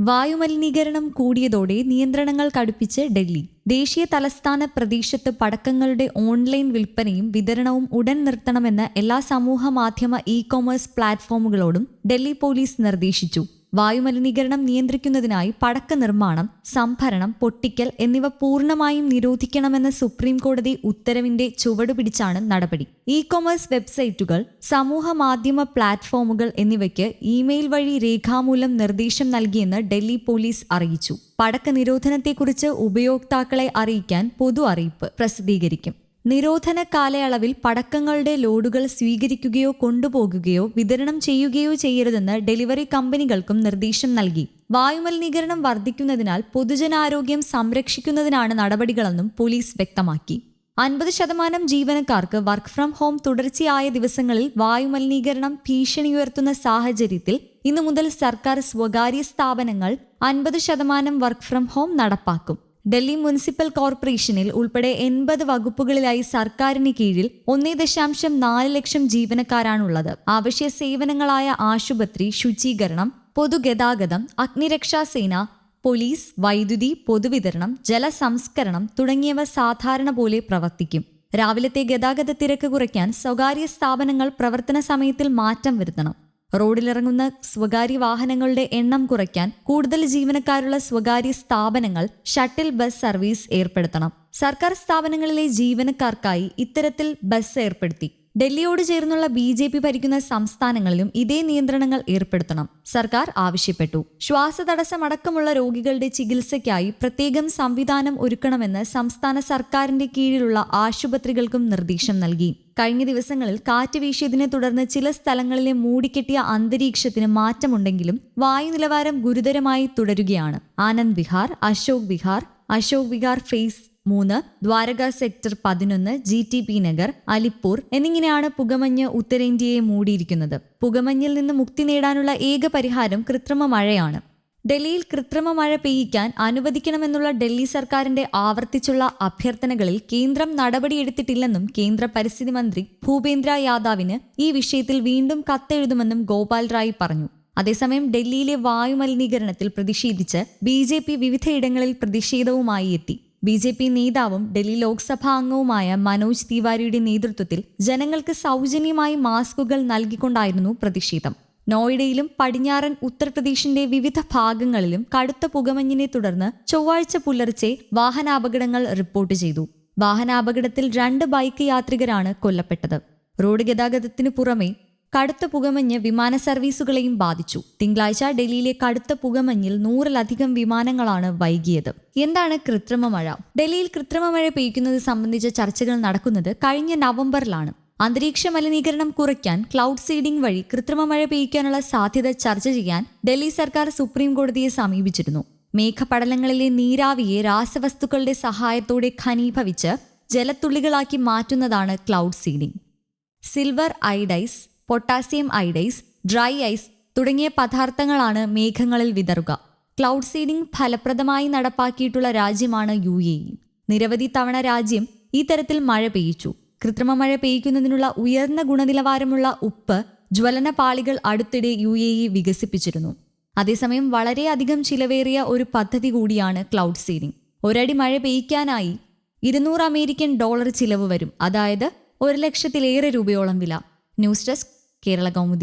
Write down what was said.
വായുമലിനീകരണം കൂടിയതോടെ നിയന്ത്രണങ്ങൾ കടുപ്പിച്ച് ഡൽഹി. ദേശീയ തലസ്ഥാന പ്രദേശത്ത് പടക്കങ്ങളുടെ ഓൺലൈൻ വിൽപ്പനയും വിതരണവും ഉടൻ നിർത്തണമെന്ന് എല്ലാ സമൂഹ മാധ്യമ ഇ കൊമേഴ്സ് പ്ലാറ്റ്ഫോമുകളോടും ഡൽഹി പോലീസ് നിർദ്ദേശിച്ചു. വായുമലിനീകരണം നിയന്ത്രിക്കുന്നതിനായി പടക്ക നിർമ്മാണം സംഭരണം പൊട്ടിക്കൽ എന്നിവ പൂർണമായും നിരോധിക്കണമെന്ന സുപ്രീം കോടതി ഉത്തരവിന്റെ ചുവടുപിടിച്ചാണ് നടപടി. ഇ കൊമേഴ്സ് വെബ്സൈറ്റുകൾ സമൂഹ മാധ്യമ പ്ലാറ്റ്ഫോമുകൾ എന്നിവയ്ക്ക് ഇമെയിൽ വഴി രേഖാമൂലം നിർദ്ദേശം നൽകിയെന്ന് ഡൽഹി പോലീസ് അറിയിച്ചു. പടക്ക നിരോധനത്തെക്കുറിച്ച് ഉപയോക്താക്കളെ അറിയിക്കാൻ പൊതു അറിയിപ്പ് പ്രസിദ്ധീകരിക്കും. നിരോധന കാലയളവിൽ പടക്കങ്ങളുടെ ലോഡുകൾ സ്വീകരിക്കുകയോ കൊണ്ടുപോകുകയോ വിതരണം ചെയ്യുകയോ ചെയ്യരുതെന്ന് ഡെലിവറി കമ്പനികൾക്കും നിർദ്ദേശം നൽകി. വായുമലിനീകരണം വർദ്ധിക്കുന്നതിനാൽ പൊതുജനാരോഗ്യം സംരക്ഷിക്കുന്നതിനാണ് നടപടികളെന്നും പോലീസ് വ്യക്തമാക്കി. അൻപത് ശതമാനം ജീവനക്കാർക്ക് വർക്ക് ഫ്രം ഹോം തുടർച്ചയായ ദിവസങ്ങളിൽ വായുമലിനീകരണം ഭീഷണിയുയർത്തുന്ന സാഹചര്യത്തിൽ ഇന്നു മുതൽ സർക്കാർ സ്വകാര്യ സ്ഥാപനങ്ങൾ അൻപത് ശതമാനം വർക്ക് ഫ്രം ഹോം നടപ്പാക്കും. ഡൽഹി മുനിസിപ്പൽ കോർപ്പറേഷനിൽ ഉൾപ്പെടെ എൺപത് വകുപ്പുകളിലായി സർക്കാരിന് കീഴിൽ ഒന്നേ ദശാംശം നാല് ലക്ഷം ജീവനക്കാരാണുള്ളത്. ആവശ്യ സേവനങ്ങളായ ആശുപത്രി ശുചീകരണം പൊതുഗതാഗതം അഗ്നിരക്ഷാസേന പോലീസ് വൈദ്യുതി പൊതുവിതരണം ജലസംസ്കരണം തുടങ്ങിയവ സാധാരണ പോലെ പ്രവർത്തിക്കും. രാവിലത്തെ ഗതാഗത തിരക്ക് കുറയ്ക്കാൻ സ്വകാര്യ സ്ഥാപനങ്ങൾ പ്രവർത്തന സമയത്തിൽ മാറ്റം വരുത്തണം. റോഡിലിറങ്ങുന്ന സ്വകാര്യ വാഹനങ്ങളുടെ എണ്ണം കുറയ്ക്കാൻ കൂടുതൽ ജീവനക്കാരുള്ള സ്വകാര്യ സ്ഥാപനങ്ങൾ ഷട്ടിൽ ബസ് സർവീസ് ഏർപ്പെടുത്തണം. സർക്കാർ സ്ഥാപനങ്ങളിലെ ജീവനക്കാർക്കായി ഇത്തരത്തിൽ ബസ് ഏർപ്പെടുത്തി. ഡൽഹിയോട് ചേർന്നുള്ള ബി ജെ പി ഭരിക്കുന്ന സംസ്ഥാനങ്ങളിലും ഇതേ നിയന്ത്രണങ്ങൾ ഏർപ്പെടുത്തണം. സർക്കാർ ആവശ്യപ്പെട്ടു. ശ്വാസതടസ്സമടക്കമുള്ള രോഗികളുടെ ചികിത്സയ്ക്കായി പ്രത്യേകം സംവിധാനം ഒരുക്കണമെന്ന് സംസ്ഥാന സർക്കാരിന്റെ കീഴിലുള്ള ആശുപത്രികൾക്കും നിർദ്ദേശം നൽകി. കഴിഞ്ഞ ദിവസങ്ങളിൽ കാറ്റ് വീശിയതിനെ തുടർന്ന് ചില സ്ഥലങ്ങളിലെ മൂടിക്കെട്ടിയ അന്തരീക്ഷത്തിന് മാറ്റമുണ്ടെങ്കിലും വായു നിലവാരം ഗുരുതരമായി തുടരുകയാണ്. ആനന്ദ് വിഹാർ അശോക് വിഹാർ അശോക് വിഹാർ ഫേസ് മൂന്ന് ദ്വാരക സെക്ടർ പതിനൊന്ന് G T B Nagar Alipur എന്നിങ്ങനെയാണ് പുകമഞ്ഞ് ഉത്തരേന്ത്യയെ മൂടിയിരിക്കുന്നത്. പുകമഞ്ഞിൽ നിന്ന് മുക്തി നേടാനുള്ള ഏക പരിഹാരം കൃത്രിമ മഴയാണ്. ഡൽഹിയിൽ കൃത്രിമ മഴ പെയ്യിക്കാൻ അനുവദിക്കണമെന്നുള്ള ഡൽഹി സർക്കാരിന്റെ ആവർത്തിച്ചുള്ള അഭ്യർത്ഥനകളിൽ കേന്ദ്രം നടപടിയെടുത്തിട്ടില്ലെന്നും കേന്ദ്ര പരിസ്ഥിതി മന്ത്രി ഭൂപേന്ദ്ര യാദവിന് ഈ വിഷയത്തിൽ വീണ്ടും കത്തെഴുതുമെന്നും ഗോപാൽ റായ് പറഞ്ഞു. അതേസമയം ഡൽഹിയിലെ വായുമലിനീകരണത്തിൽ പ്രതിഷേധിച്ച് ബി ജെ പി വിവിധയിടങ്ങളിൽ പ്രതിഷേധവുമായി എത്തി. ബി ജെ പി നേതാവും ഡൽഹി ലോക്സഭാ അംഗവുമായ മനോജ് തിവാരിയുടെ നേതൃത്വത്തിൽ ജനങ്ങൾക്ക് സൗജന്യമായി മാസ്കുകൾ നൽകിക്കൊണ്ടായിരുന്നു പ്രതിഷേധം. നോയിഡയിലും പടിഞ്ഞാറൻ ഉത്തർപ്രദേശിന്റെ വിവിധ ഭാഗങ്ങളിലും കടുത്ത പുകമഞ്ഞിനെ തുടർന്ന് ചൊവ്വാഴ്ച പുലർച്ചെ വാഹനാപകടങ്ങൾ റിപ്പോർട്ട് ചെയ്തു. വാഹനാപകടത്തിൽ രണ്ട് ബൈക്ക് യാത്രികരാണ് കൊല്ലപ്പെട്ടത്. റോഡ് ഗതാഗതത്തിനു പുറമെ കടുത്ത പുകമഞ്ഞ് വിമാന സർവീസുകളെയും ബാധിച്ചു. തിങ്കളാഴ്ച ഡൽഹിയിലെ കടുത്ത പുകമഞ്ഞിൽ നൂറിലധികം വിമാനങ്ങളാണ് വൈകിയത്. എന്താണ് കൃത്രിമ മഴ? ഡൽഹിയിൽ കൃത്രിമ മഴ പെയ്യ്ക്കുന്നത് സംബന്ധിച്ച ചർച്ചകൾ നടക്കുന്നത് കഴിഞ്ഞ നവംബറിലാണ്. അന്തരീക്ഷ മലിനീകരണം കുറയ്ക്കാൻ ക്ലൗഡ് സീഡിംഗ് വഴി കൃത്രിമ മഴ പെയ്യിക്കാനുള്ള സാധ്യത ചർച്ച ചെയ്യാൻ ഡൽഹി സർക്കാർ സുപ്രീം കോടതിയെ സമീപിച്ചിരുന്നു. മേഘപടലങ്ങളിലെ നീരാവിയെ രാസവസ്തുക്കളുടെ സഹായത്തോടെ ഖനീഭവിച്ച് ജലത്തുള്ളികളാക്കി മാറ്റുന്നതാണ് cloud seeding. Silver iodide potassium iodide dry ice തുടങ്ങിയ പദാർത്ഥങ്ങളാണ് മേഘങ്ങളിൽ വിതറുക. ക്ലൗഡ് സീഡിംഗ് ഫലപ്രദമായി നടപ്പാക്കിയിട്ടുള്ള രാജ്യമാണ് യു എ ഇ. നിരവധി തവണ രാജ്യം ഈ തരത്തിൽ മഴ പെയ്യിച്ചു. കൃത്രിമ മഴ പെയ്യിക്കുന്നതിനുള്ള ഉയർന്ന ഗുണനിലവാരമുള്ള ഉപ്പ് ജ്വലന പാളികൾ അടുത്തിടെ യു എ ഇ വികസിപ്പിച്ചിരുന്നു. അതേസമയം വളരെയധികം ചിലവേറിയ ഒരു പദ്ധതി കൂടിയാണ് ക്ലൗഡ് സീഡിംഗ്. ഒരടി മഴ പെയ്യ്ക്കാനായി ഇരുന്നൂറ് അമേരിക്കൻ ഡോളർ ചിലവ് വരും. അതായത് ഒരു ലക്ഷത്തിലേറെ രൂപയോളം വില. News desk Kerala Kaumudi